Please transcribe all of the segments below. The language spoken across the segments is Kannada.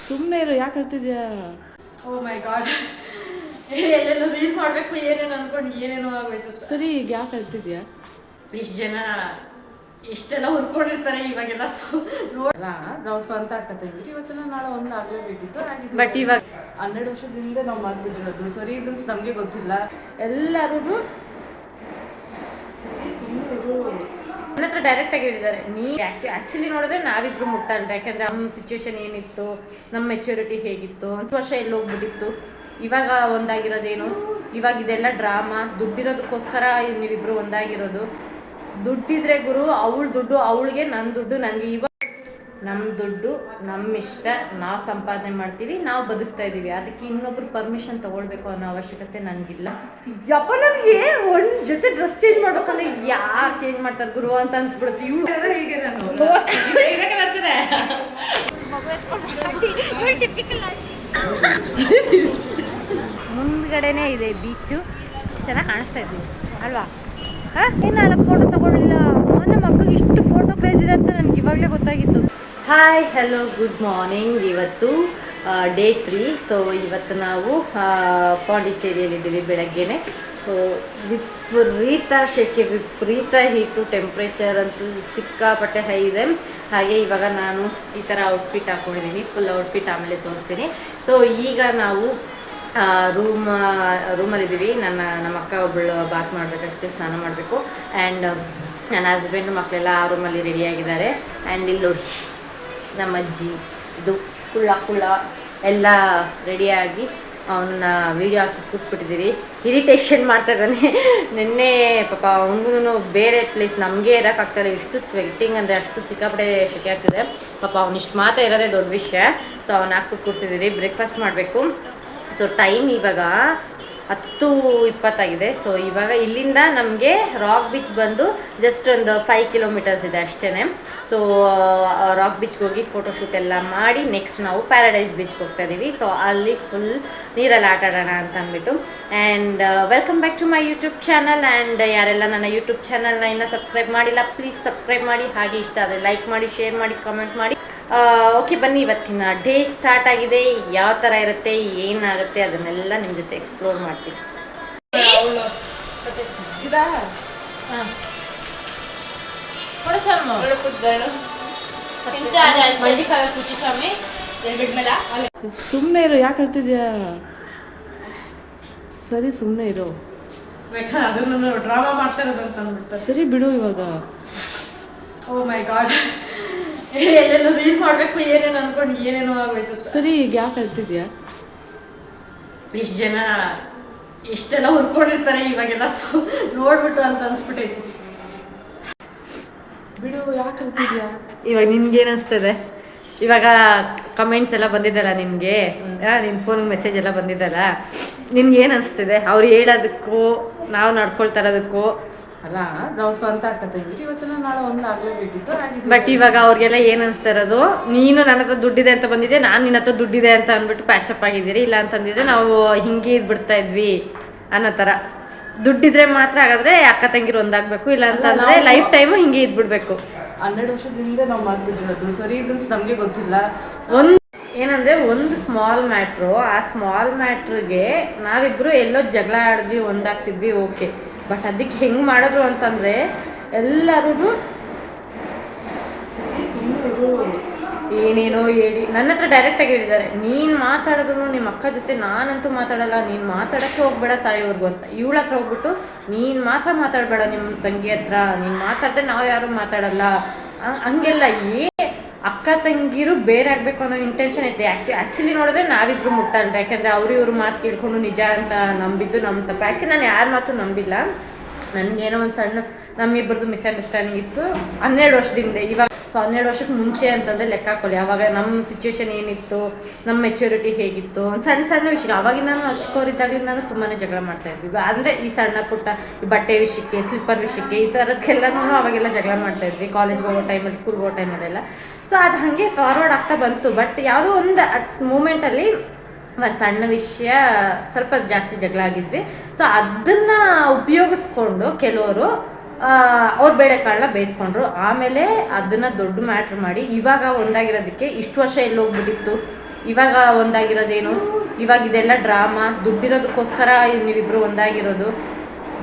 ಸುಮ್ಮನೆ ಇರು ಯಾಕೆ ಹೇಳ್ತಿದ್ಯಾ? ಓ ಮೈ ಗಾಡ್ ಎಲ್ಲೆಲ್ಲ ರೀಲ್ ಮಾಡಬೇಕು ಏನೇನು ಅನ್ಕೊಂಡು ಏನೇನೋ ಆಗೋಯ್ತು ಸರಿ ಈಗ ಯಾಕೆ ಹೇಳ್ತಿದ್ಯಾ? ಇಷ್ಟು ಜನ ಎಷ್ಟೆಲ್ಲ ಹುರ್ಕೊಂಡಿರ್ತಾರೆ ಇವಾಗೆಲ್ಲ. ನೋಡಿ ಅಲ್ಲ ನಾವು ಸ್ವಂತ ಆಗ್ತಾ ಇದ್ವಿ ಇವತ್ತೆಲ್ಲ ನಾಳೆ ಒಂದು ಆಗಲೇಬೇಕಿತ್ತು ಆಗಿದೆ ಬಟ್ ಇವಾಗ- ಹನ್ನೆರಡು ವರ್ಷದಿಂದ ನಾವು ಮಾತ್ಬಿಟ್ಟಿರೋದು ಸೊ ರೀಸನ್ಸ್ ನಮಗೆ ಗೊತ್ತಿಲ್ಲ. ಎಲ್ಲರೂ ಸರಿ ಸುಮ್ಮನೆ ಇರು ನನ್ನ ಹತ್ರ ಡೈರೆಕ್ಟ್ ಆಗಿ ಹೇಳಿದ್ದಾರೆ, ನೀ ಆಕ್ಚುಲಿ ನೋಡಿದ್ರೆ ನಾವಿಬ್ರು ಮುಟ್ಟಲ್ಲ ಯಾಕಂದ್ರೆ ನಮ್ಮ ಸಿಚುವೇಶನ್ ಏನಿತ್ತು, ನಮ್ಮ ಮೆಚುರಿಟಿ ಹೇಗಿತ್ತು, ಒಂದು ವರ್ಷ ಎಲ್ಲಿ ಹೋಗ್ಬಿಟ್ಟಿತ್ತು, ಇವಾಗ ಒಂದಾಗಿರೋದೇನು? ಇವಾಗ ಇದೆಲ್ಲ ಡ್ರಾಮಾ ದುಡ್ಡಿರೋದಕ್ಕೋಸ್ಕರ ನೀವಿಬ್ರು ಒಂದಾಗಿರೋದು. ದುಡ್ಡಿದ್ರೆ ಗುರು, ಅವಳು ದುಡ್ಡು ಅವಳಿಗೆ ನನ್ನ ದುಡ್ಡು ನನಗೆ ಇವಾಗ ನಮ್ಮ ದುಡ್ಡು ನಮ್ಮ ಇಷ್ಟ ನಾವು ಸಂಪಾದನೆ ಮಾಡ್ತೀವಿ ನಾವು ಬದುಕ್ತಾ ಇದ್ದೀವಿ ಅದಕ್ಕೆ ಇನ್ನೊಬ್ರು ಪರ್ಮಿಷನ್ ತಗೊಳ್ಬೇಕು ಅನ್ನೋ ಅವಶ್ಯಕತೆ ನನಗಿಲ್ಲ ಯಪ್ಪ ನನಗೆ ಒಂದು ಜೊತೆ ಡ್ರೆಸ್ ಚೇಂಜ್ ಮಾಡ್ಬೇಕಂದ್ರೆ ಯಾರು ಚೇಂಜ್ ಮಾಡ್ತಾರೆ ಗುರು ಅಂತ ಅನ್ಸ್ಬಿಡುತ್ತೆ. ಇವು ಹೀಗೆ ನಾನು ಮುಂದ್ಗಡೆನೇ ಇದೆ ಬೀಚು ಚೆನ್ನಾಗಿ ಕಾಣಿಸ್ತಾ ಇದ್ದೀವಿ ಅಲ್ವಾ? ಏನಲ್ಲ ಫೋಟೋ ತಗೊಳ್ಳಿಲ್ಲ? ನಮ್ಮ ಮಕ್ಕಳಿಗೆ ಇಷ್ಟು ಫೋಟೋ ಕ್ರೇಜ್ ಇದೆ ಅಂತ ನನಗೆ ಇವಾಗಲೇ ಗೊತ್ತಾಗಿತ್ತು. ಹಾಯ್ ಹಲೋ ಗುಡ್ ಮಾರ್ನಿಂಗ್ ಇವತ್ತು ಡೇ ತ್ರೀ ಸೊ ಇವತ್ತು ನಾವು ಪಾಂಡಿಚೇರಿಯಲ್ಲಿದ್ದೀವಿ ಬೆಳಗ್ಗೆನೆ. ಸೊ ವಿಪರೀತ ಶೆಕೆ, ವಿಪರೀತ ಹೀಟು ಟೆಂಪ್ರೇಚರ್ ಅಂತೂ ಸಿಕ್ಕಾಪಟ್ಟೆ ಹೈ ಇದೆ. ಹಾಗೆ ಇವಾಗ ನಾನು ಈ ಥರ ಔಟ್ಫಿಟ್ ಹಾಕೊಂಡಿದ್ದೀನಿ. ಫುಲ್ ಔಟ್ಫಿಟ್ ಆಮೇಲೆ ತೋರಿಸ್ತೀನಿ. ಸೊ ಈಗ ನಾವು ರೂಮ್ ರೂಮಲ್ಲಿದ್ದೀವಿ ನನ್ನ, ನಮ್ಮ ಅಕ್ಕ ಒಬ್ಬಳು ಬಾತ್ ಮಾಡಬೇಕಷ್ಟೇ, ಸ್ನಾನ ಮಾಡಬೇಕು. ಆ್ಯಂಡ್ ನನ್ನ ಹಸ್ಬೆಂಡ್ ಮಕ್ಕಳೆಲ್ಲ ಆ ರೂಮಲ್ಲಿ ರೆಡಿಯಾಗಿದ್ದಾರೆ ಆ್ಯಂಡ್ ಇಲ್ಲಿ ನಮ್ಮ ಅಜ್ಜಿ, ಇದು ಕುಳ್ಳ ಕುಳ್ಳ ಎಲ್ಲ ರೆಡಿಯಾಗಿ ಅವನ್ನ ವೀಡಿಯೋ ಹಾಕಿ ಕೂಸ್ಬಿಟ್ಟಿದ್ದೀರಿ ಇರಿಟೇಷನ್ ಮಾಡ್ತಾ ಇದ್ದಾನೆ. ನಿನ್ನೆ ಪಾಪ ಅವನಿಗೂ ಬೇರೆ ಪ್ಲೇಸ್ ನಮಗೆ ಇರೋಕ್ಕಾಗ್ತಾರೆ ಇಷ್ಟು ಸ್ವೆಟ್ಟಿಂಗ್ ಅಂದರೆ ಅಷ್ಟು ಸಿಕ್ಕಾಪಟ್ಟೆ ಶೆಕೆ ಆಗ್ತಿದೆ. ಪಾಪ ಅವ್ನಿಷ್ಟು ಮಾತ್ರ ಇರೋದೇ ದೊಡ್ಡ ವಿಷಯ. ಸೊ ಅವ್ನು ಹಾಕ್ಬಿಟ್ಟು ಕೂರ್ತಿದ್ದೀವಿ ಬ್ರೇಕ್ಫಾಸ್ಟ್ ಮಾಡಬೇಕು. ಸೊ ಟೈಮ್ ಇವಾಗ ಹತ್ತು ಇಪ್ಪತ್ತಾಗಿದೆ. ಸೊ ಇವಾಗ ಇಲ್ಲಿಂದ ನಮಗೆ ರಾಕ್ ಬೀಚ್ ಬಂದು ಜಸ್ಟ್ ಒಂದು ಫೈವ್ ಕಿಲೋಮೀಟರ್ಸ್ ಇದೆ ಅಷ್ಟೇ ಸೊ ರಾಕ್ ಬೀಚ್ಗೆ ಹೋಗಿ ಫೋಟೋಶೂಟ್ ಎಲ್ಲ ಮಾಡಿ ನೆಕ್ಸ್ಟ್ ನಾವು ಪ್ಯಾರಡೈಸ್ ಬೀಚ್ಗೆ ಹೋಗ್ತಾ ಇದ್ದೀವಿ ಸೊ ಅಲ್ಲಿ ಫುಲ್ ನೀರಲ್ಲಿ ಆಟ ಆಡೋಣ ಅಂತ ಅಂದ್ಬಿಟ್ಟು. And welcome back to my YouTube channel and ಯಾರೆಲ್ಲ ನನ್ನ ಯೂಟ್ಯೂಬ್ ಚಾನಲ್ನ ಇನ್ನೂ ಸಬ್ಸ್ಕ್ರೈಬ್ ಮಾಡಿಲ್ಲ ಪ್ಲೀಸ್ ಸಬ್ಸ್ಕ್ರೈಬ್ ಮಾಡಿ. ಹಾಗೆ ಇಷ್ಟ ಆದರೆ ಲೈಕ್ ಮಾಡಿ ಶೇರ್ ಮಾಡಿ ಕಮೆಂಟ್ ಮಾಡಿ. ಓಕೆ ಬನ್ನಿ. ಇವತ್ತಿನ ಡೇ ಸ್ಟಾರ್ಟ್ ಆಗಿದೆ. ಯಾವ ಥರ ಇರುತ್ತೆ, ಏನಾಗುತ್ತೆ ಅದನ್ನೆಲ್ಲ ನಿಮ್ಮ ಜೊತೆ ಎಕ್ಸ್ಪ್ಲೋರ್ ಮಾಡ್ತೀನಿ. ಹಾಂ ಸುಮ್ಮನೆ ಇರು ಯಾಕೆ ಹೇಳ್ತಿದ್ಯಾ? ಸರಿ ಸುಮ್ಮನೆ ಇರು. ಅದನ್ನು ಡ್ರಾಮಾ ಮಾಡ್ತಾ ಇರೋದಂತ ಅಂದ್ಬಿಡ್ತಾರೆ ಸರಿ ಬಿಡು ಇವಾಗ. ಓ ಮೈ ಗಾಡ್ ಎಲ್ಲೆಲ್ಲ ರೀಲ್ ಮಾಡಬೇಕು ಏನೇನು ಅನ್ಕೊಂಡು ಏನೇನೋ ಆಗೋಯ್ತು ಸರಿ ಈಗ ಯಾಕೆ ಹೇಳ್ತಿದ್ಯಾ? ಇಷ್ಟು ಜನ ಎಷ್ಟೆಲ್ಲ ಹುರ್ಕೊಂಡಿರ್ತಾರೆ ಇವಾಗೆಲ್ಲ. ನೋಡ್ಬಿಟ್ಟು ಅಂತ ಅನ್ಸ್ಬಿಟ್ಟೈತಿ ಬಿಡು ಯಾಕೆ ಇವಾಗ ನಿನ್ಗೇನು ಅನಿಸ್ತದೆ ಇವಾಗ ಕಮೆಂಟ್ಸ್ ಎಲ್ಲ ಬಂದಿದ್ದಲ್ಲ ನಿನಗೆ? ನಿನ್ನ ಫೋನ್ ಮೆಸೇಜ್ ಎಲ್ಲ ಬಂದಿದ್ದಲ್ಲ ನಿನ್ಗೇನು ಅನಿಸ್ತಿದೆ ಅವ್ರು ಹೇಳೋದಕ್ಕೂ ನಾವು ನಡ್ಕೊಳ್ತಾ ಇರೋದಕ್ಕೂ? ಅಲ್ಲ ನಾವು ಸ್ವಂತ ಆಗ್ತಾ ಇದ್ವಿ ಇವತ್ತಿನ ನಾಳೆ ಒಂದು ಆಗಲೇಬೇಕಿತ್ತು ಆಗಿದೆ ಬಟ್ ಇವಾಗ ಅವ್ರಿಗೆಲ್ಲ ಏನು ಅನಿಸ್ತಾ ಇರೋದು? ನೀನು ನನ್ನ ಹತ್ರ ದುಡ್ಡಿದೆ ಅಂತ ಬಂದಿದ್ದೆ ನಾನು ನಿನ್ನ ಹತ್ರ ದುಡ್ಡಿದೆ ಅಂತ ಅಂದ್ಬಿಟ್ಟು ಪ್ಯಾಚಪ್ ಆಗಿದ್ದೀರಿ? ಇಲ್ಲ ಅಂತಂದಿದ್ರೆ ನಾವು ಹಿಂಗೆ ಇದ್ಬಿಡ್ತಾ ಇದ್ವಿ ಅನ್ನೋ ಥರ ದುಡ್ಡಿದ್ರೆ ಮಾತ್ರ ಹಾಗಾದ್ರೆ ಅಕ್ಕ ತಂಗಿರು ಒಂದಾಗಬೇಕು ಇಲ್ಲ ಅಂತಂದ್ರೆ ಲೈಫ್ ಟೈಮು ಹಿಂಗೆ ಇದ್ಬಿಡ್ಬೇಕು. ಹನ್ನೆರಡು ವರ್ಷದಿಂದ ನಾವು ಮಾತ್ಬಿಟ್ಟಿರೋದು ಸೊ ರೀಸನ್ಸ್ ನಮಗೆ ಗೊತ್ತಿಲ್ಲ. ಒಂದು ಏನಂದ್ರೆ ಒಂದು ಸ್ಮಾಲ್ ಮ್ಯಾಟ್ರು ಆ ಸ್ಮಾಲ್ ಮ್ಯಾಟ್ರಿಗೆ ನಾವಿಬ್ರು ಎಲ್ಲೋ ಜಗಳ ಆಡಿದ್ವಿ ಒಂದಾಗ್ತಿದ್ವಿ ಓಕೆ ಬಟ್ ಅದಕ್ಕೆ ಹೆಂಗೆ ಮಾಡಿದ್ರು ಅಂತಂದ್ರೆ ಎಲ್ಲರೂ ಸರಿ ಸುಮ್ಮನೆ ಇರು ಏನೇನೋ ಹೇಳಿ. ನನ್ನ ಹತ್ರ ಡೈರೆಕ್ಟಾಗಿ ಹೇಳಿದ್ದಾರೆ, ನೀನು ಮಾತಾಡಿದ್ರು ನಿಮ್ಮ ಅಕ್ಕ ಜೊತೆ ನಾನಂತೂ ಮಾತಾಡಲ್ಲ, ನೀನು ಮಾತಾಡೋಕ್ಕೆ ಹೋಗ್ಬೇಡ ಸಾಯೋರ್ಗು ಅಂತ. ಇವಳ ಹತ್ರ ಹೋಗ್ಬಿಟ್ಟು, ನೀನು ಮಾತ್ರ ಮಾತಾಡಬೇಡ ನಿಮ್ಮ ತಂಗಿ ಹತ್ರ, ನೀನು ಮಾತಾಡಿದ್ರೆ ನಾವು ಯಾರು ಮಾತಾಡಲ್ಲ. ಹಂಗ್- ಹಂಗೆಲ್ಲ ಏ, ಅಕ್ಕ ತಂಗಿರು ಬೇರೆ ಆಗಬೇಕು ಅನ್ನೋ ಇಂಟೆನ್ಷನ್ ಐತೆ ಆ್ಯಕ್ಚು ಆ್ಯಕ್ಚುಲಿ ನೋಡಿದ್ರೆ ನಾವಿಬ್ರು ಮುಟ್ಟಲ್ಲ ಯಾಕೆಂದರೆ ಅವ್ರು ಇವ್ರ ಮಾತು ಕೇಳ್ಕೊಂಡು ನಿಜ ಅಂತ ನಂಬಿದ್ದು ನಮ್ಮ ತಪ್ಪು. ಆ್ಯಕ್ಚುಲಿ ನಾನು ಯಾರ ಮಾತು ನಂಬಿಲ್ಲ. ನನಗೇನೋ ಒಂದು ಸಣ್ಣ ನಮ್ಮಿಬ್ಬರದು ಮಿಸ್ಅಂಡರ್ಸ್ಟ್ಯಾಂಡಿಂಗ್ ಇತ್ತು. ಹನ್ನೆರಡು ವರ್ಷದಿಂದ, ಇವಾಗ ಸೊ ಹನ್ನೆರಡು ವರ್ಷಕ್ಕೆ ಮುಂಚೆ ಅಂತಂದರೆ ಲೆಕ್ಕ ಹಾಕೊಳ್ಳಿ. ಅವಾಗ ನಮ್ಮ ಸಿಚುವೇಶನ್ ಏನಿತ್ತು ನಮ್ಮ ಮೆಚುರಿಟಿ ಹೇಗಿತ್ತು, ಒಂದು ಸಣ್ಣ ಸಣ್ಣ ವಿಷಯ. ಅವಾಗಿಂದ ನಾನು ಚಿಕ್ಕವರಿದ್ದಾಗಲಿಂದ ತುಂಬಾ ಜಗಳ ಮಾಡ್ತಾ ಇದ್ವಿ. ಅಂದರೆ ಈ ಸಣ್ಣ ಪುಟ್ಟ ಈ ಬಟ್ಟೆ ವಿಷಯಕ್ಕೆ ಸ್ಲಿಪ್ಪರ್ ವಿಷಯಕ್ಕೆ, ಈ ಥರದ್ದಕ್ಕೆಲ್ಲನೂ ಅವಾಗೆಲ್ಲ ಜಗಳ ಮಾಡ್ತಾ ಇದ್ವಿ. ಕಾಲೇಜ್ಗೆ ಹೋಗೋ ಟೈಮಲ್ಲಿ ಸ್ಕೂಲ್ಗೆ ಹೋಗೋ ಟೈಮಲ್ಲೆಲ್ಲ ಸೊ ಅದು ಹಾಗೆ ಫಾರ್ವರ್ಡ್ ಆಗ್ತಾ ಬಂತು. ಬಟ್ ಯಾವುದೋ ಒಂದು ಮೂಮೆಂಟಲ್ಲಿ ಒಂದು ಸಣ್ಣ ವಿಷಯ, ಸ್ವಲ್ಪ ಜಾಸ್ತಿ ಜಗಳ ಆಗಿದ್ವಿ. ಸೊ ಅದನ್ನು ಉಪಯೋಗಿಸ್ಕೊಂಡು ಕೆಲವರು ಅವ್ರು ಬೇಳೆಕಾಳನ್ನ ಬೇಯಿಸ್ಕೊಂಡ್ರು. ಆಮೇಲೆ ಅದನ್ನು ದೊಡ್ಡ ಮ್ಯಾಟ್ರ್ ಮಾಡಿ, ಇವಾಗ ಒಂದಾಗಿರೋದಕ್ಕೆ ಇಷ್ಟು ವರ್ಷ ಎಲ್ಲಿ ಹೋಗ್ಬಿಟ್ಟಿತ್ತು ಇವಾಗ ಒಂದಾಗಿರೋದೇನು? ಇವಾಗ ಇದೆಲ್ಲ ಡ್ರಾಮಾ. ದುಡ್ಡಿರೋದಕ್ಕೋಸ್ಕರ ನೀವಿಬ್ಬರು ಒಂದಾಗಿರೋದು.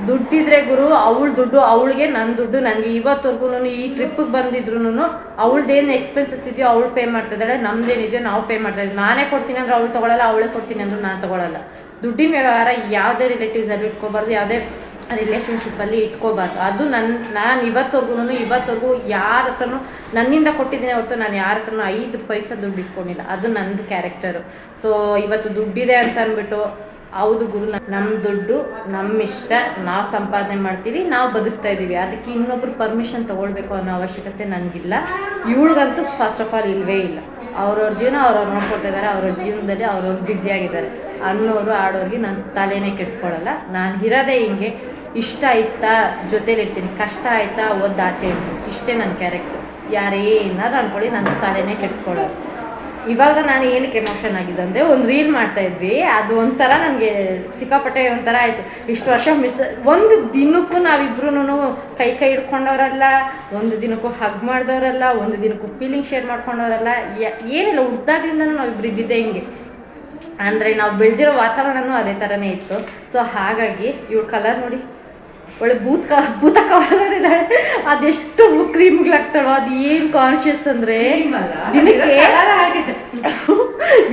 ದುಡ್ಡಿದ್ರೆ ಗುರು, ಅವಳು ದುಡ್ಡು ಅವಳಿಗೆ ನನ್ನ ದುಡ್ಡು ನನಗೆ ಇವತ್ತವರೆಗೂ ಈ ಟ್ರಿಪ್ಪಿಗೆ ಬಂದಿದ್ರು ಅವಳದೇನು ಎಕ್ಸ್ಪೆನ್ಸಸ್ ಇದೆಯೋ ಅವಳು ಪೇ ಮಾಡ್ತಿದ್ದಾಳೆ ನಮ್ದೇನಿದೆಯೋ ನಾವು ಪೇ ಮಾಡ್ತಾ ಇದ್ದೀವಿ ನಾನೇ ಕೊಡ್ತೀನಿ ಅಂದ್ರೆ ಅವಳು ತೊಗೊಳಲ್ಲ, ಅವಳೇ ಕೊಡ್ತೀನಿ ಅಂದ್ರೆ ನಾನು ತೊಗೊಳಲ್ಲ. ದುಡ್ಡಿನ ವ್ಯವಹಾರ ಯಾವುದೇ ರಿಲೇಟಿವ್ಸಲ್ಲಿ ಇಟ್ಕೋಬಾರ್ದು, ಯಾವುದೇ ರಿಲೇಷನ್ಶಿಪ್ಪಲ್ಲಿ ಇಟ್ಕೋಬಾರ್ದು ಅದು ನನ್ನ ನಾನು ಇವತ್ತವರೆಗೂ ಇವತ್ತವರೆಗೂ ಯಾರ ಹತ್ರನೂ, ನನ್ನಿಂದ ಕೊಟ್ಟಿದ್ದೀನಿ ಹೊರತು ನಾನು ಯಾರ ಹತ್ರನೂ ಐದು ಪೈಸೆ ದುಡ್ಡು ಇಸ್ಕೊಂಡಿಲ್ಲ. ಅದು ನಂದು ಕ್ಯಾರೆಕ್ಟರು ಸೊ ಇವತ್ತು ದುಡ್ಡಿದೆ ಅಂತ ಅಂದ್ಬಿಟ್ಟು, ಹೌದು ಗುರು ನಮ್ಮ ದುಡ್ಡು ನಮ್ಮ ಇಷ್ಟ, ನಾವು ಸಂಪಾದನೆ ಮಾಡ್ತೀವಿ, ನಾವು ಬದುಕ್ತಾ ಇದ್ದೀವಿ ಅದಕ್ಕೆ ಇನ್ನೊಬ್ರು ಪರ್ಮಿಷನ್ ತೊಗೊಳ್ಬೇಕು ಅನ್ನೋ ಅವಶ್ಯಕತೆ ನನಗಿಲ್ಲ ಇವಳಿಗಂತೂ ಫಸ್ಟ್ ಆಫ್ ಆಲ್ ಇಲ್ಲವೇ ಇಲ್ಲ. ಅವ್ರವ್ರ ಜೀವನ ಅವ್ರವ್ರು ನೋಡ್ಕೊಳ್ತಾ ಇದ್ದಾರೆ ಅವ್ರವ್ರ ಜೀವನದಲ್ಲಿ ಅವ್ರವ್ರು ಬ್ಯುಸಿಯಾಗಿದ್ದಾರೆ ಅನ್ನೋರು, ಆಡೋರಿಗೆ ನಾನು ತಲೆನೇ ಕೆಡಿಸ್ಕೊಳ್ಳಲ್ಲ ನಾನು ಇರೋದೇ ಹಿಂಗೆ ಇಷ್ಟ ಆಯ್ತಾ ಜೊತೇಲಿರ್ತೀನಿ ಕಷ್ಟ ಆಯ್ತಾ ಒದ್ದು ಆಚೆ ಇರ್ತೀನಿ. ಇಷ್ಟೇ ನನ್ನ ಕ್ಯಾರೆಕ್ಟರ್ ಯಾರೇ ಏನಾದ್ರು ಅನ್ಕೊಳ್ಳಿ ನನ್ನ ತಲೆನೇ ಕೆಡಿಸ್ಕೊಳ್ಳೋದು. ಇವಾಗ ನಾನು ಏನಕ್ಕೆ ಎಮೋಷನ್ ಆಗಿದೆ ಅಂದರೆ ಒಂದು ರೀಲ್ ಮಾಡ್ತಾ ಇದ್ವಿ, ಅದು ಒಂಥರ ನನಗೆ ಸಿಕ್ಕಾಪಟ್ಟೆ ಒಂಥರ ಆಯಿತು. ಇಷ್ಟು ವರ್ಷ ಮಿಸ್, ಒಂದು ದಿನಕ್ಕೂ ನಾವಿಬ್ರು ಕೈ ಕೈ ಹಿಡ್ಕೊಂಡವರಲ್ಲ, ಒಂದು ದಿನಕ್ಕೂ ಹಗ್ ಮಾಡಿದವರಲ್ಲ, ಒಂದು ದಿನಕ್ಕೂ ಫೀಲಿಂಗ್ ಶೇರ್ ಮಾಡ್ಕೊಂಡವರಲ್ಲ ಏನಿಲ್ಲ, ಹುಡ್ದಾಗ್ಲಿಂದನೂ ನಾವಿಬ್ರು ಇದ್ದಿದ್ದೆ ಹಿಂಗೆ. ಅಂದರೆ ನಾವು ಬೆಳೆದಿರೋ ವಾತಾವರಣನೂ ಅದೇ ಥರನೇ ಇತ್ತು. ಸೊ ಹಾಗಾಗಿ ಇವಳು ಕಲರ್ ನೋಡಿ. ಒಳ್ಳೆ ಭೂತ್ ಕ ಭೂತ ಇದ್ದಾಳೆ. ಅದೆಷ್ಟು ಕ್ರೀಮ್ಗಳಾಗ್ತಾಳೋ ಅದು ಏನು ಕಾನ್ಶಿಯಸ್ ಅಂದರೆ ದಿನಕ್ಕೆ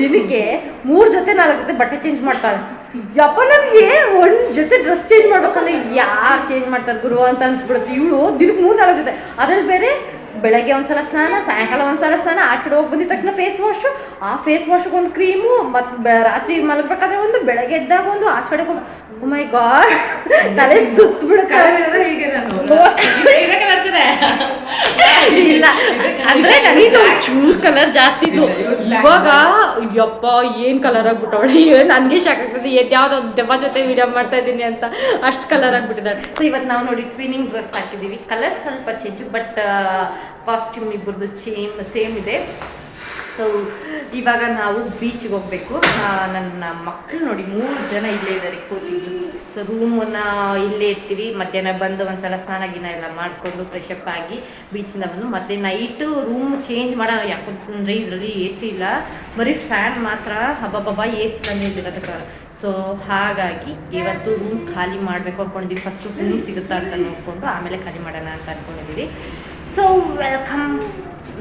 ದಿನಕ್ಕೆ ಮೂರು ಜೊತೆ ನಾಲ್ಕು ಜೊತೆ ಬಟ್ಟೆ ಚೇಂಜ್ ಮಾಡ್ತಾಳೆ. ಯಪ್ಪ ನನಗೆ ಒಂದು ಜೊತೆ ಡ್ರೆಸ್ ಚೇಂಜ್ ಮಾಡ್ಬೇಕಂದ್ರೆ ಯಾರು ಚೇಂಜ್ ಮಾಡ್ತಾರೆ ಗುರು ಅಂತ ಅನ್ಸ್ಬಿಡುತ್ತೆ. ಇವಳು ದಿನಕ್ಕೆ ಮೂರು ನಾಲ್ಕು ಜೊತೆ. ಅದ್ರಲ್ಲಿ ಬೇರೆ ಬೆಳಗ್ಗೆ ಒಂದ್ಸಲ ಸ್ನಾನ ಸಾಯಂಕಾಲ ಒಂದ್ಸಲ ಸ್ನಾನ ಆಚೆ ಕಡೆ ಹೋಗಿ ಬಂದಿದ ತಕ್ಷಣ ಫೇಸ್ ವಾಶು ಆ ಫೇಸ್ ವಾಶ್ಗೆ ಒಂದು ಕ್ರೀಮು ಮತ್ತು ರಾತ್ರಿ ಮಲಗಬೇಕಾದ್ರೆ ಒಂದು ಬೆಳಗ್ಗೆ ಎದ್ದಾಗ ಒಂದು ಆಚೆ ಕಡೆ ಹೋಗಿ ಮೈ ಗಾಡ್ ತಲೆ ಸುತ್ತ ಬಿಡುತ್ತೆ ಹೀಗೆ ನಾನು ಇಲ್ಲ ಅಂದ್ರೆ ಚೂರ್ ಕಲರ್ ಜಾಸ್ತಿ ಇತ್ತು ಇವಾಗ ಯಪ್ಪ ಏನ್ ಕಲರ್ ಆಗ್ಬಿಟ್ಟವಳಿ? ನನಗೆ ಶಾಕ್ ಆಗ್ತದೆ. ಯಾವ್ದೋ ದೆವ್ವ ಜೊತೆ ವಿಡಿಯೋ ಮಾಡ್ತಾ ಇದ್ದೀನಿ ಅಂತ ಅಷ್ಟು ಕಲರ್ ಆಗ್ಬಿಟ್ಟಿದ್ದಾಳೆ. ಸೊ ಇವತ್ತು ನಾವು ನೋಡಿ ಟ್ವಿನಿಂಗ್ ಡ್ರೆಸ್ ಹಾಕಿದ್ದೀವಿ. ಕಲರ್ ಸ್ವಲ್ಪ ಚೇಂಜ್ ಬಟ್ ಕಾಸ್ಟ್ಯೂಮ್ ಇಬ್ಬರದ್ದು ಚೇಮ್ ಸೇಮ್ ಇದೆ. ಸೊ ಇವಾಗ ನಾವು ಬೀಚಿಗೆ ಹೋಗ್ಬೇಕು. ನನ್ನ ಮಕ್ಕಳು ನೋಡಿ, ಮೂರು ಜನ ಇಲ್ಲೇ ಇದ್ದಾರೆ ಕೂತಿದ್ವಿ ಸೊ ರೂಮನ್ನ ಇಲ್ಲೇ ಇರ್ತೀವಿ. ಮಧ್ಯಾಹ್ನ ಬಂದು ಒಂದ್ಸಲ ಸ್ನಾನ ಗಿನ ಎಲ್ಲ ಮಾಡಿಕೊಂಡು ಫ್ರೆಶ್ ಅಪ್ ಆಗಿ ಬೀಚಿಂದ ಬಂದು, ಮತ್ತೆ ನೈಟು ರೂಮ್ ಚೇಂಜ್ ಮಾಡೋ ಯಾಕಂದ್ರೆ ಇದರಲ್ಲಿ ಎ ಸಿ ಇಲ್ಲ. ಬರೀ ಫ್ಯಾನ್ ಮಾತ್ರ ಹಬ್ಬಬ್ಬ ಎ ಸಿ ತಂದೇ ಇದ್ದಿರೋದಕ್ಕೆ ಸೊ ಹಾಗಾಗಿ ಇವತ್ತು ರೂಮ್ ಖಾಲಿ ಮಾಡಬೇಕು ಅಂದ್ಕೊಂಡಿದ್ವಿ ಫಸ್ಟು ರೂಮ್ ಸಿಗುತ್ತಾ ಅಂತ ನೋಡಿಕೊಂಡು, ಆಮೇಲೆ ಖಾಲಿ ಮಾಡೋಣ ಅಂತ ಅಂದ್ಕೊಂಡಿದ್ದೀವಿ ಸೊ ವೆಲ್ಕಮ್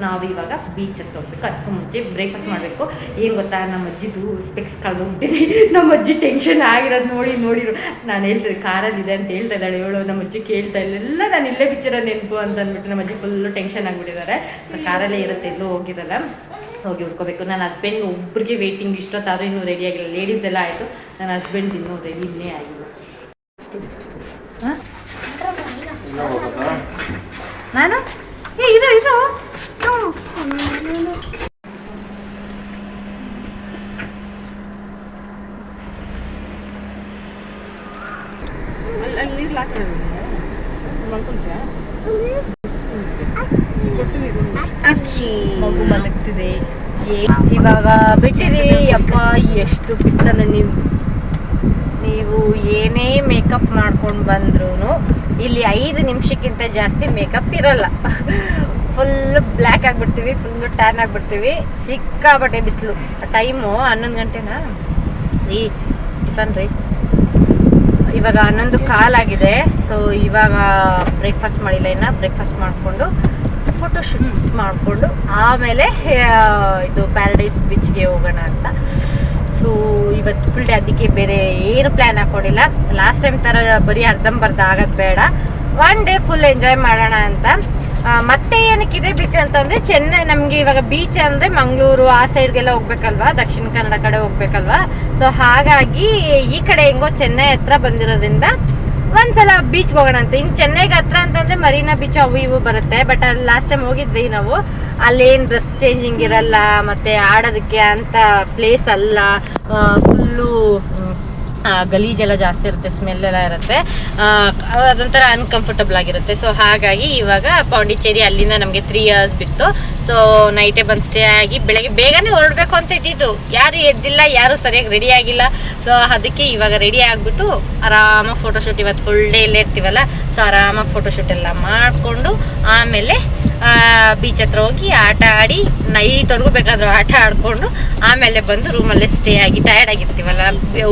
ನಾವು ಇವಾಗ ಬೀಚ್ ಹತ್ರ ಹೋಗ್ಬೇಕು. ಅದಕ್ಕೂ ಮುಂಚೆ ಬ್ರೇಕ್ಫಾಸ್ಟ್ ಮಾಡಬೇಕು. ಏನು ಗೊತ್ತಾ? ನಮ್ಮ ಅಜ್ಜಿದು ಸ್ಪೆಕ್ಸ್ ಕಳೆದೋಗ್ಬಿಟ್ಟಿದೆ ನಮ್ಮ ಅಜ್ಜಿ ಟೆನ್ಷನ್ ಆಗಿರೋದು ನೋಡಿ ನೋಡಿರು ನಾನು ಹೇಳ್ತಿದ್ದೆ ಕಾರಲ್ಲಿದೆ ಅಂತ ಹೇಳ್ತಾ ಇದ್ದಾಳೆ. ಹೇಳು ನಮ್ಮ ಅಜ್ಜಿ ಕೇಳ್ತಾ ಇಲ್ಲ. ಎಲ್ಲ ನಾನು ಇಲ್ಲೇ ಬಿಚ್ಚಿರೋ ನೆನಪು ಅಂತ ಅಂದ್ಬಿಟ್ಟು ನಮ್ಮ ಅಜ್ಜಿ ಫುಲ್ಲು ಟೆನ್ಷನ್ ಆಗಿಬಿಟ್ಟಿದ್ದಾರೆ. ಸೊ ಕಾರಲ್ಲೇ ಇರುತ್ತೆ. ಎಲ್ಲೂ ಹೋಗಿರಲ್ಲ. ಹೋಗಿ ಹುಡ್ಕೋಬೇಕು ನನ್ನ ಹಸ್ಬೆಂಡ್ ಒಬ್ರಿಗೆ ವೇಟಿಂಗ್ ಇಷ್ಟೊತ್ತಾದರೂ ಇನ್ನೂ ರೆಡಿ ಆಗಿಲ್ಲ. ಲೇಡೀಸ್ ಎಲ್ಲ ಆಯಿತು. ನನ್ನ ಹಸ್ಬೆಂಡ್ ಇನ್ನೂ ರೆಡಿ ಇನ್ನೇ ಆಗಿಲ್ಲ. ನಾನು? ಏ ಇರೋ ಇರೋ ಅಲ್ಲಿ ಅಲ್ಲಿ ನೀರು ಹಾಕಿರೋದು ಮಲ್ಕೊಂತೀಯಾ ಮಗು ಮಲಗ್ತಿದೆ. ಇವಾಗ ಬಿಟ್ಟಿದ್ದೀವಿ ಯಪ್ಪ ಎಷ್ಟು ಬಿಸ್ತಲ್ಲ ನೀವು. ನೀವು ಏನೇ ಮೇಕಪ್ ಮಾಡ್ಕೊಂಡು ಬಂದ್ರೂ ಇಲ್ಲಿ ಐದು ನಿಮಿಷಕ್ಕಿಂತ ಜಾಸ್ತಿ ಮೇಕಪ್ ಇರಲ್ಲ. ಫುಲ್ ಬ್ಲ್ಯಾಕ್ ಆಗಿಬಿಡ್ತೀವಿ ಫುಲ್ಲು ಟ್ಯಾನ್ ಆಗಿಬಿಡ್ತೀವಿ. ಸಿಕ್ಕಾಬಟ್ಟೆ ಬಿಸಿಲು. ಟೈಮು ಹನ್ನೊಂದು ಗಂಟೆನಾ? ಈ ಟಿಫನ್ ರೀ ಇವಾಗ ಹನ್ನೊಂದು ಕಾಲಾಗಿದೆ ಸೊ ಇವಾಗ ಬ್ರೇಕ್ಫಾಸ್ಟ್ ಮಾಡಿಲ್ಲ ಇನ್ನು. ಬ್ರೇಕ್ಫಾಸ್ಟ್ ಮಾಡಿಕೊಂಡು ಫೋಟೋ ಶೂಟ್ಸ್ ಮಾಡಿಕೊಂಡು ಆಮೇಲೆ ಇದು ಪ್ಯಾರಡೈಸ್ ಬೀಚ್ಗೆ ಹೋಗೋಣ ಅಂತ. ಸೊ ಇವತ್ತು ಫುಲ್ ಡೇ ಅದಕ್ಕೆ ಬೇರೆ ಏನು ಪ್ಲ್ಯಾನ್ ಹಾಕೊಂಡಿಲ್ಲ. ಲಾಸ್ಟ್ ಟೈಮ್ ಥರ ಬರೀ ಅರ್ಧಂಬರ್ಧ ಆಗೋದು ಬೇಡ. ಒನ್ ಡೇ ಫುಲ್ ಎಂಜಾಯ್ ಮಾಡೋಣ ಅಂತ. ಮತ್ತೆ ಇದೆ ಬೀಚ್ ಅಂತಂದ್ರೆ ಚೆನ್ನೈ ನಮಗೆ ಇವಾಗ ಬೀಚ್ ಅಂದ್ರೆ ಮಂಗಳೂರು ಆ ಸೈಡ್ಗೆಲ್ಲ ಹೋಗ್ಬೇಕಲ್ವಾ? ದಕ್ಷಿಣ ಕನ್ನಡ ಕಡೆ ಹೋಗ್ಬೇಕಲ್ವಾ? ಸೊ ಹಾಗಾಗಿ ಈ ಕಡೆ ಹೆಂಗೋ ಚೆನ್ನೈ ಹತ್ರ ಬಂದಿರೋದ್ರಿಂದ ಒಂದ್ಸಲ ಬೀಚ್ಗೆ ಹೋಗೋಣ ಅಂತ. ಇನ್ನು ಚೆನ್ನೈಗೆ ಹತ್ರ ಅಂತಂದ್ರೆ ಮರೀನಾ ಬೀಚ್ ಅವು ಇವು ಬರುತ್ತೆ. ಬಟ್ ಅಲ್ಲಿ ಲಾಸ್ಟ್ ಟೈಮ್ ಹೋಗಿದ್ವಿ ನಾವು. ಅಲ್ಲೇನು ಡ್ರೆಸ್ ಚೇಂಜಿಂಗ್ ಇರಲ್ಲ, ಮತ್ತೆ ಆಡೋದಕ್ಕೆ ಅಂತ ಪ್ಲೇಸ್ ಅಲ್ಲ. ಫುಲ್ಲು ಗಲೀಜೆಲ್ಲ ಜಾಸ್ತಿ ಇರುತ್ತೆ ಸ್ಮೆಲ್ ಎಲ್ಲ ಇರುತ್ತೆ. ಅದೊಂಥರ ಅನ್ಕಂಫರ್ಟಬಲ್ ಆಗಿರುತ್ತೆ. ಸೊ ಹಾಗಾಗಿ ಇವಾಗ ಪಾಂಡಿಚೇರಿ ಅಲ್ಲಿಂದ ನಮಗೆ ತ್ರೀ ಇಯರ್ಸ್ ಬಿತ್ತು. ಸೊ ನೈಟೇ ಬಂದು ಸ್ಟೇ ಆಗಿ ಬೆಳಗ್ಗೆ ಬೇಗನೆ ಹೊರಡಬೇಕು ಅಂತ ಇದ್ದಿದ್ದು. ಯಾರು ಎದ್ದಿಲ್ಲ, ಯಾರು ಸರಿಯಾಗಿ ರೆಡಿ ಆಗಿಲ್ಲ. ಸೊ ಅದಕ್ಕೆ ಇವಾಗ ರೆಡಿ ಆಗಿಬಿಟ್ಟು ಆರಾಮಾಗಿ ಫೋಟೋಶೂಟ್ ಇವತ್ತು ಫುಲ್ ಡೇ ಇಲ್ಲೇ ಇರ್ತೀವಲ್ಲ? ಸೊ ಆರಾಮಾಗಿ ಫೋಟೋಶೂಟ್ ಎಲ್ಲ ಮಾಡಿಕೊಂಡು ಆಮೇಲೆ ಬೀಚ್ ಹತ್ರ ಹೋಗಿ ಆಟ ಆಡಿ ನೈಟ್ ನೈಟ್ವರೆಗೂ ಬೇಕಾದ್ರೂ ಆಟ ಆಡ್ಕೊಂಡು ಆಮೇಲೆ ಬಂದು ರೂಮಲ್ಲೇ ಸ್ಟೇ ಆಗಿ ಟಯರ್ಡ್ ಆಗಿರ್ತೀವಲ್ಲ?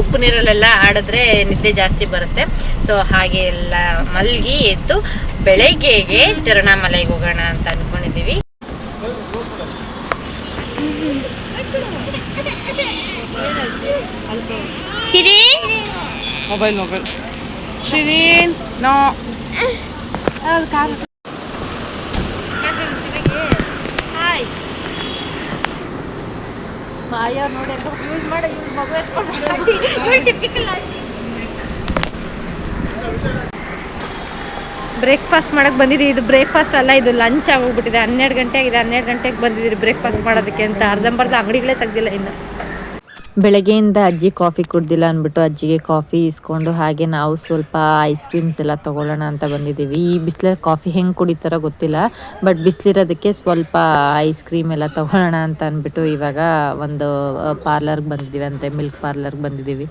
ಉಪ್ಪು ನೀರಲ್ಲೆಲ್ಲ ಆಡಿದ್ರೆ ನಿದ್ದೆ ಜಾಸ್ತಿ ಬರುತ್ತೆ. ಸೊ ಹಾಗೆ ಎಲ್ಲ ಮಲಗಿ ಎದ್ದು ಬೆಳಗ್ಗೆಗೆ ತಿರುವಣ್ಣಾಮಲೆಗೆ ಹೋಗೋಣ ಅಂತ ಅನ್ಕೊಂಡಿದ್ದೀವಿ. ಮೊಬೈಲ್ ಮೊಬೈಲ್ ಬ್ರೇಕ್ಫಾಸ್ಟ್ ಮಾಡಕ್ ಬಂದಿದ್ದೀವಿ ಇದು ಬ್ರೇಕ್ಫಾಸ್ಟ್ ಅಲ್ಲ, ಇದು ಲಂಚ್ ಆಗೋಗ್ಬಿಟ್ಟಿದೆ ಹನ್ನೆರಡು ಗಂಟೆ ಆಗಿದೆ. ಹನ್ನೆರಡು ಗಂಟೆಗೆ ಬಂದಿದ್ದೀರಿ ಬ್ರೇಕ್ಫಾಸ್ಟ್ ಮಾಡೋದಕ್ಕೆ ಅಂತ. ಅರ್ಧಂಬರ್ಧ ಅಂಗಡಿಗಳೇ ತೆಗ್ದಿಲ್ಲ ಇನ್ನು. ಬೆಳಗ್ಗೆಯಿಂದ ಅಜ್ಜಿ ಕಾಫಿ ಕುಡ್ದಿಲ್ಲ ಅಂದ್ಬಿಟ್ಟು ಅಜ್ಜಿಗೆ ಕಾಫಿ ಇಸ್ಕೊಂಡು ಹಾಗೆ ನಾವು ಸ್ವಲ್ಪ ಐಸ್ ಕ್ರೀಮ್ಸ್ ಎಲ್ಲ ತಗೊಳ್ಳೋಣ ಅಂತ ಬಂದಿದ್ದೀವಿ. ಈ ಬಿಸಿಲಲ್ಲಿ ಕಾಫಿ ಹೆಂಗೆ ಕುಡಿತಾರೋ ಗೊತ್ತಿಲ್ಲ ಬಟ್ ಬಿಸಿಲಿರೋದಕ್ಕೆ ಸ್ವಲ್ಪ ಐಸ್ ಕ್ರೀಮ್ ಎಲ್ಲ ತಗೊಳ್ಳೋಣ ಅಂತ ಅಂದ್ಬಿಟ್ಟು ಇವಾಗ ಒಂದು ಪಾರ್ಲರ್ಗೆ ಬಂದಿದ್ದೀವಿ ಅಂದರೆ ಮಿಲ್ಕ್ ಪಾರ್ಲರ್ಗೆ ಬಂದಿದ್ದೀವಿ.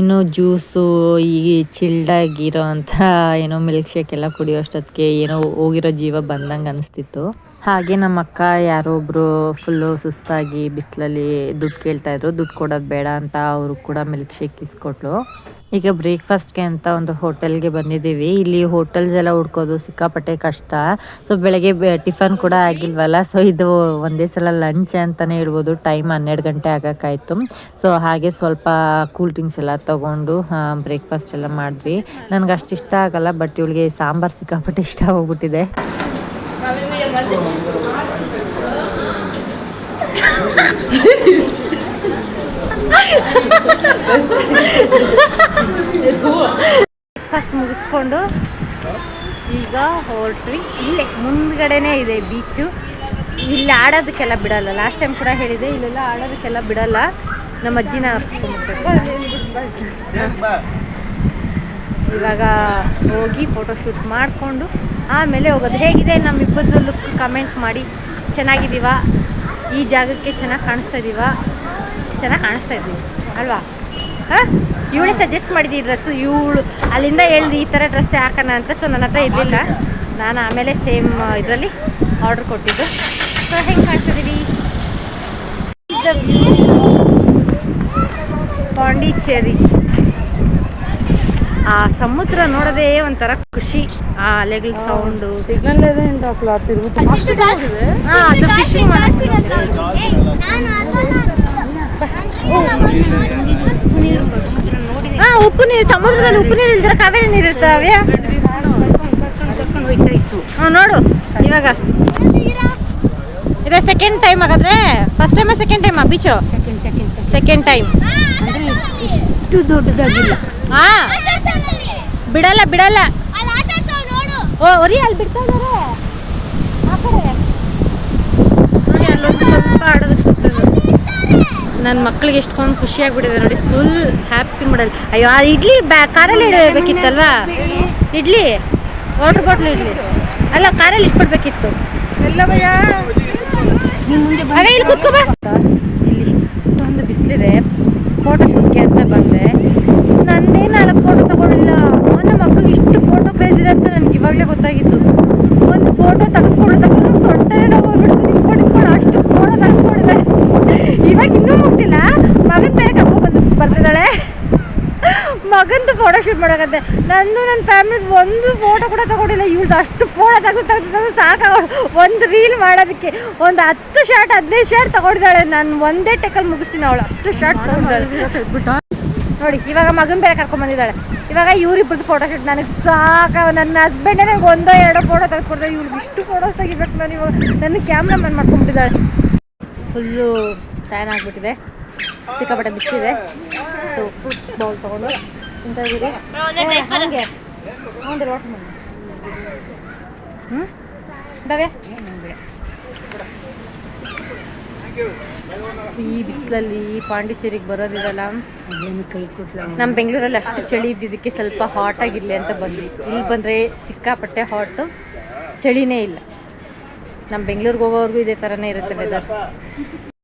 ಇನ್ನು ಜ್ಯೂಸು ಈ ಚಿಲ್ಡಾಗಿರೋ ಅಂಥ ಏನೋ ಮಿಲ್ಕ್ ಶೇಕ್ ಎಲ್ಲ ಕುಡಿಯೋಷ್ಟೊತ್ತಿಗೆ ಏನೋ ಹೋಗಿರೋ ಜೀವ ಬಂದಂಗೆ ಅನಿಸ್ತಿತ್ತು. ಹಾಗೆ ನಮ್ಮ ಅಕ್ಕ ಯಾರೋ ಒಬ್ಬರು ಫುಲ್ಲು ಸುಸ್ತಾಗಿ ಬಿಸಿಲಲ್ಲಿ ದುಡ್ಡು ಕೇಳ್ತಾ ಇದ್ರು, ದುಡ್ಡು ಕೊಡೋದು ಬೇಡ ಅಂತ ಅವರು ಕೂಡ ಮಿಲ್ಕ್ ಶೇಕ್ ಇಸ್ಕೊಟ್ಲು. ಈಗ ಬ್ರೇಕ್ಫಾಸ್ಟ್ಗೆ ಅಂತ ಒಂದು ಹೋಟೆಲ್ಗೆ ಬಂದಿದ್ದೀವಿ. ಇಲ್ಲಿ ಹೋಟೆಲ್ಸ್ ಎಲ್ಲ ಹುಡ್ಕೋದು ಸಿಕ್ಕಾಪಟ್ಟೆ ಕಷ್ಟ. ಸೊ ಬೆಳಗ್ಗೆ ಟಿಫನ್ ಕೂಡ ಆಗಿಲ್ವಲ್ಲ? ಸೊ ಇದು ಒಂದೇ ಸಲ ಲಂಚ್ ಅಂತಲೇ ಹೇಳ್ಬೋದು. ಟೈಮ್ ಹನ್ನೆರಡು ಗಂಟೆ ಆಗೋಕ್ಕಾಯ್ತು. ಸೊ ಹಾಗೆ ಸ್ವಲ್ಪ ಕೂಲ್ ಡ್ರಿಂಕ್ಸ್ ಎಲ್ಲ ತೊಗೊಂಡು ಬ್ರೇಕ್ಫಾಸ್ಟ್ ಎಲ್ಲ ಮಾಡಿದ್ವಿ. ನನಗೆ ಅಷ್ಟು ಇಷ್ಟ ಆಗಲ್ಲ ಬಟ್ ಇವಳಿಗೆ ಸಾಂಬಾರು ಸಿಕ್ಕಾಪಟ್ಟೆ ಇಷ್ಟ ಹೋಗ್ಬಿಟ್ಟಿದೆ ಫಸ್ಟ್ ಮುಗಿಸ್ಕೊಂಡು ಈಗ ಹೊರಟ್ವಿ. ಇಲ್ಲೇ ಮುಂದ್ಗಡೆನೇ ಇದೆ ಬೀಚು ಇಲ್ಲಿ ಆಡೋದಕ್ಕೆಲ್ಲ ಬಿಡಲ್ಲ. ಲಾಸ್ಟ್ ಟೈಮ್ ಕೂಡ ಹೇಳಿದೆ ಇಲ್ಲೆಲ್ಲ ಆಡೋದಕ್ಕೆಲ್ಲ ಬಿಡಲ್ಲ. ನಮ್ಮ ಅಜ್ಜಿನ ಇವಾಗ ಹೋಗಿ ಫೋಟೋಶೂಟ್ ಮಾಡಿಕೊಂಡು ಆಮೇಲೆ ಹೋಗೋದು. ಹೇಗಿದೆ ನಮ್ಮಿಬ್ಬರದ್ದು ಲುಕ್ ಕಮೆಂಟ್ ಮಾಡಿ. ಚೆನ್ನಾಗಿದ್ದೀವ? ಈ ಜಾಗಕ್ಕೆ ಚೆನ್ನಾಗಿ ಕಾಣಿಸ್ತಾ ಇದ್ದೀವ ಚೆನ್ನಾಗಿ ಕಾಣಿಸ್ತಾ ಇದ್ದೀವಿ ಅಲ್ವಾ? ಹಾಂ? ಇವಳೇ ಸಜೆಸ್ಟ್ ಮಾಡಿದ್ದಿ ಡ್ರೆಸ್ಸು ಇವಳು ಅಲ್ಲಿಂದ ಹೇಳಿದ್ರಿ ಈ ಥರ ಡ್ರೆಸ್ ಹಾಕೋಣ ಅಂತ. ಸೊ ನನ್ನ ಹತ್ರ ಇರಲಿಲ್ಲ. ನಾನು ಆಮೇಲೆ ಸೇಮ್ ಇದರಲ್ಲಿ ಆರ್ಡ್ರ್ ಕೊಟ್ಟಿದ್ದು. ಸೊ ಹೆಂಗೆ ಕಾಣಿಸ್ತಿದ್ದೀವಿ ಪಾಂಡಿಚೇರಿ ಆ ಸಮುದ್ರ ನೋಡೋದೇ ಒಂಥರ ಖುಷಿ ಆ ಅಲೆಗಳ ಸೌಂಡ್. ಸಿಗ್ನಲ್ ಇದೆ ಅಂತ ಅಸಲು ತಿರುಗುತ್ತೆ ಅಷ್ಟು ಹಾಂ ಅದು ಫಿಶಿಂಗ್ ಹಾಂ ಉಪ್ಪು ನೀರು ಸಮುದ್ರದಲ್ಲಿ ಉಪ್ಪು ನೀರು ಇಲ್ದಿರ ಕಾವೇರಿ ನೀರು ಇರ್ತಾವೆ? ಹಾಂ ನೋಡು ಇವಾಗ. ಇದೆ ಸೆಕೆಂಡ್ ಟೈಮ್ ಹಾಗಾದ್ರೆ? First time second time beach? Second time ಇಷ್ಟು ದೊಡ್ಡದಾಗಿಲ್ಲ. ಹಾ. ಬಿಡಲ್ಲ ಬಿಡಲ್ಲ. ಓ ಒರಿ ಅಲ್ಲಿ ಬಿಡ್ತಾ ಇದಾರೆ. ಆ ಕಡೆ. ನೋಡಿ ಅಲ್ಲೊಂದು ಸ್ವಲ್ಪ ಆಡೋದಕ್ಕೆ ನನ್ನ ಮಕ್ಳಿಗೆ ಎಷ್ಟೊಂದು ಖುಷಿ ಆಗ್ಬಿಟ್ಟಿದೆ ನೋಡಿ ಫುಲ್ ಹ್ಯಾಪಿ ಮಾಡಲ್ ಅಯ್ಯೋ ಆ ಇಡ್ಲಿ ಬ್ಯಾ ಕಾರಲ್ಲಿ ಇಡಬೇಕಿತ್ತಲ್ವಾ? Idli water bottle idli. ಅಲ್ಲ ಕಾರಲ್ಲಿ ಇಟ್ಬಿಡ್ಬೇಕಿತ್ತು. ಎಲ್ಲ ಭಯ. ಆಗ ಇಲ್ಲಿ ಕುತ್ಕೋ ಬಾ. ಇಲ್ಲಿ ಇಷ್ಟೊಂದು ಬಿಸಿಲಿದೆ. ಫೋಟೋ ಶೂಟ್ಗೆ ಅಂತ ಬಂದೆ ನಂದೇ ನಾಲ್ಕು ಫೋಟೋ ತಗೊಳ್ಳಿಲ್ಲ ನಮ್ಮ ಮಕ್ಕಳಿಗೆ ಇಷ್ಟು ಫೋಟೋ ಕ್ರೇಜ್ ಇದೆ ಅಂತ ನನಗೆ ಒಂದು ಫೋಟೋ ತೆಗೆಸ್ಕೊಂಡು ತಗೊಂಡು ಸೊಟ್ಟೆ ನಾವು ಹೋಗ್ಬಿಡ್ತು ನಿಂತ್ಕೊಂಡು ಅಷ್ಟು ಫೋಟೋ ತೆಗೆಸ್ಕೊಂಡಿದ್ದಾಳೆ. ಇವಾಗ ಇನ್ನೂ ಮುಗ್ದಿಲ್ಲ. ಮಗನ ಮೇಲೆ ಕರ್ಕೊಂಡು ಬಂದು ಬರ್ತಿದ್ದಾಳೆ. ಮಗಂದು ಫೋಟೋ ಶೂಟ್ ಮಾಡೋಕಂತೆ ನಂದು ನನ್ನ ಫ್ಯಾಮಿಲಿ ಒಂದು ಫೋಟೋ ಕೂಡ ತಗೊಂಡಿಲ್ಲ. ಇವಳ್ದು ಅಷ್ಟು ಫೋಟೋ ತೆಗೆದು ತೆಗೆದು ತೆಗೆದು ಸಾಕು ಒಂದು ರೀಲ್ ಮಾಡೋದಕ್ಕೆ ಒಂದು ಹತ್ತು ಶರ್ಟ್ ಹದಿನೈದು ಶಾರ್ಟ್ ತಗೊಂಡಿದ್ದಾಳೆ. ನಾನು ಒಂದೇ ಟೆಕಲ್ಲಿ ಮುಗಿಸ್ತೀನಿ ಅವಳು. ಅಷ್ಟು ಶರ್ಟ್ಸ್ ತಗೊಂಡಿದ್ದಾಳೆ. ನೋಡಿ ಇವಾಗ ಮಗನ ಬೇರೆ ಕರ್ಕೊಂಡ್ ಬಂದಿದ್ದಾಳೆ. ಇವಾಗ ಇವ್ರಿಬ್ರದ್ದು ಫೋಟೋ ಶೂಟ್ ನನಗೆ ಸಾಕ ನನ್ನ ಹಸ್ಬೆಂಡೇ ನನಗೆ ಒಂದೋ ಎರಡೋ ಫೋಟೋ ತೆಗೆದುಕೊಡ್ತಾರೆ ಇವ್ರಿಗೆ ಇಷ್ಟು ಫೋಟೋಸ್ ತೆಗಿಬೇಕು ನಾನು ಇವಾಗ. ನನ್ನ ಕ್ಯಾಮ್ರಾಮನ್ ಮಾಡ್ಕೊಂಡ್ಬಿಟ್ಟಿದ್ದಾಳೆ. ಫುಲ್ಲು ಟ್ಯಾನ್ ಆಗಿಬಿಟ್ಟಿದೆ. ಸಿಕ್ಕಾಪಟ್ಟೆ ಬಿಸಿದೆ ಸೊ ಫುಡ್ ಬೌಲ್ ತೊಗೊಂಡು ತಿಂತಾ ಇದ್ದೀರಿ ಹಾಗೆ. ಮಾಡಿ. ಹ್ಞೂ ಬಾವೆ ಈ ಬಿಸಿಲಲ್ಲಿ ಪಾಂಡಿಚೇರಿಗೆ ಬರೋದಿರಲ್ಲ? ನಮ್ಮ ಬೆಂಗಳೂರಲ್ಲಿ ಅಷ್ಟು ಚಳಿ ಇದ್ದಿದ್ದಕ್ಕೆ ಸ್ವಲ್ಪ ಹಾಟ್ ಆಗಿರಲಿ ಅಂತ ಬಂದ್ವಿ. ಇಲ್ಲಿ ಬಂದರೆ ಸಿಕ್ಕಾಪಟ್ಟೆ ಹಾಟು ಚಳಿನೇ ಇಲ್ಲ. ನಮ್ಮ ಬೆಂಗಳೂರಿಗೆ ಹೋಗೋವರೆಗೂ ಇದೇ ಥರನೇ ಇರುತ್ತೆ ವೆದರ್